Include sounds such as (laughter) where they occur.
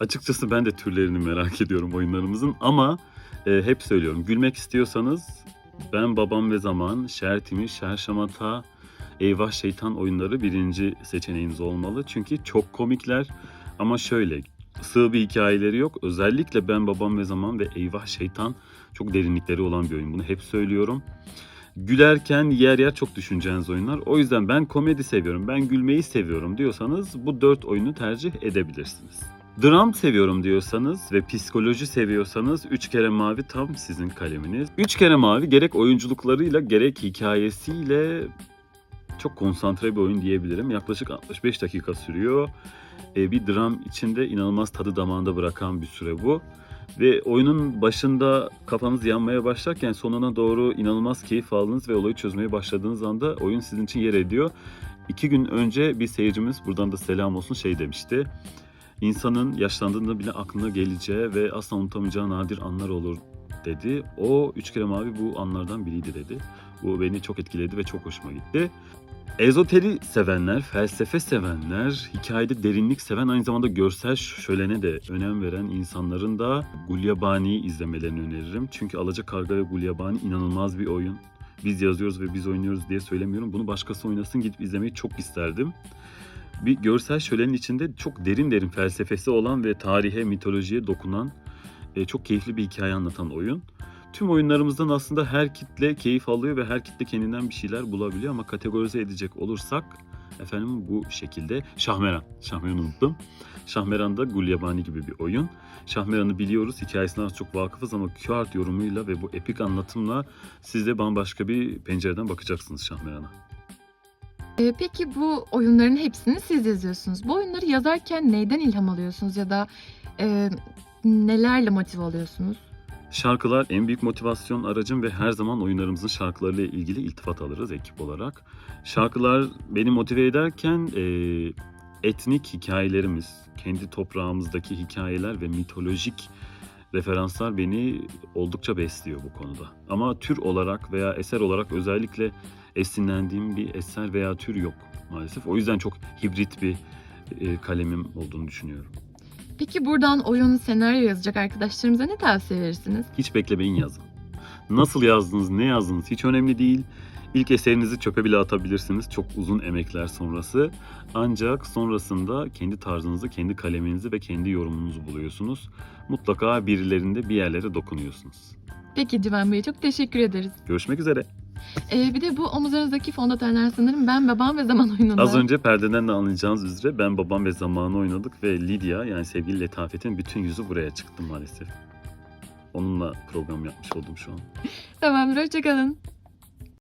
Açıkçası ben de türlerini merak (laughs) ediyorum oyunlarımızın ama e, hep söylüyorum gülmek istiyorsanız ben babam ve zaman, şer timi, şer şamata, eyvah şeytan oyunları birinci seçeneğiniz olmalı. Çünkü çok komikler ama şöyle sığ bir hikayeleri yok. Özellikle ben babam ve zaman ve eyvah şeytan çok derinlikleri olan bir oyun. Bunu hep söylüyorum. Gülerken yer yer çok düşüneceğiniz oyunlar. O yüzden ben komedi seviyorum, ben gülmeyi seviyorum diyorsanız bu dört oyunu tercih edebilirsiniz. Dram seviyorum diyorsanız ve psikoloji seviyorsanız 3 kere mavi tam sizin kaleminiz. 3 kere mavi gerek oyunculuklarıyla gerek hikayesiyle çok konsantre bir oyun diyebilirim. Yaklaşık 65 dakika sürüyor. Ee, bir dram içinde inanılmaz tadı damağında bırakan bir süre bu. Ve oyunun başında kafanız yanmaya başlarken sonuna doğru inanılmaz keyif aldınız ve olayı çözmeye başladığınız anda oyun sizin için yer ediyor. İki gün önce bir seyircimiz buradan da selam olsun şey demişti. İnsanın yaşlandığında bile aklına geleceği ve asla unutamayacağı nadir anlar olur dedi. O üç kere mavi bu anlardan biriydi dedi. Bu beni çok etkiledi ve çok hoşuma gitti. Ezoteri sevenler, felsefe sevenler, hikayede derinlik seven, aynı zamanda görsel şölene de önem veren insanların da Gulyabani'yi izlemelerini öneririm. Çünkü Alacakarga ve Gulyabani inanılmaz bir oyun. Biz yazıyoruz ve biz oynuyoruz diye söylemiyorum. Bunu başkası oynasın gidip izlemeyi çok isterdim. Bir görsel şölenin içinde çok derin derin felsefesi olan ve tarihe, mitolojiye dokunan e, çok keyifli bir hikaye anlatan oyun. Tüm oyunlarımızdan aslında her kitle keyif alıyor ve her kitle kendinden bir şeyler bulabiliyor ama kategorize edecek olursak efendim bu şekilde Şahmeran. Şahmeran'ı unuttum. Şahmeran da Gulyabani gibi bir oyun. Şahmeran'ı biliyoruz, hikayesine az çok vakıfız ama QR yorumuyla ve bu epik anlatımla siz de bambaşka bir pencereden bakacaksınız Şahmeran'a. Ee, peki bu oyunların hepsini siz yazıyorsunuz. Bu oyunları yazarken neyden ilham alıyorsunuz ya da e, nelerle motive oluyorsunuz? Şarkılar en büyük motivasyon aracım ve her zaman oyunlarımızın şarkılarıyla ilgili iltifat alırız ekip olarak. Şarkılar beni motive ederken e, etnik hikayelerimiz, kendi toprağımızdaki hikayeler ve mitolojik referanslar beni oldukça besliyor bu konuda. Ama tür olarak veya eser olarak özellikle esinlendiğim bir eser veya tür yok maalesef. O yüzden çok hibrit bir e, kalemim olduğunu düşünüyorum. Peki buradan oyun, senaryo yazacak arkadaşlarımıza ne tavsiye verirsiniz? Hiç beklemeyin yazın. Nasıl yazdınız, ne yazdınız hiç önemli değil. İlk eserinizi çöpe bile atabilirsiniz çok uzun emekler sonrası. Ancak sonrasında kendi tarzınızı, kendi kaleminizi ve kendi yorumunuzu buluyorsunuz. Mutlaka birilerinde bir yerlere dokunuyorsunuz. Peki Civan Bey çok teşekkür ederiz. Görüşmek üzere. Ee, bir de bu omuzlarınızdaki fondötenler sanırım ben, babam ve zaman oyununda. Az önce perdeden de anlayacağınız üzere ben babam ve zamanı oynadık ve Lydia yani sevgili Letafet'in bütün yüzü buraya çıktı maalesef. Onunla program yapmış oldum şu an. (laughs) Tamamdır hoşçakalın.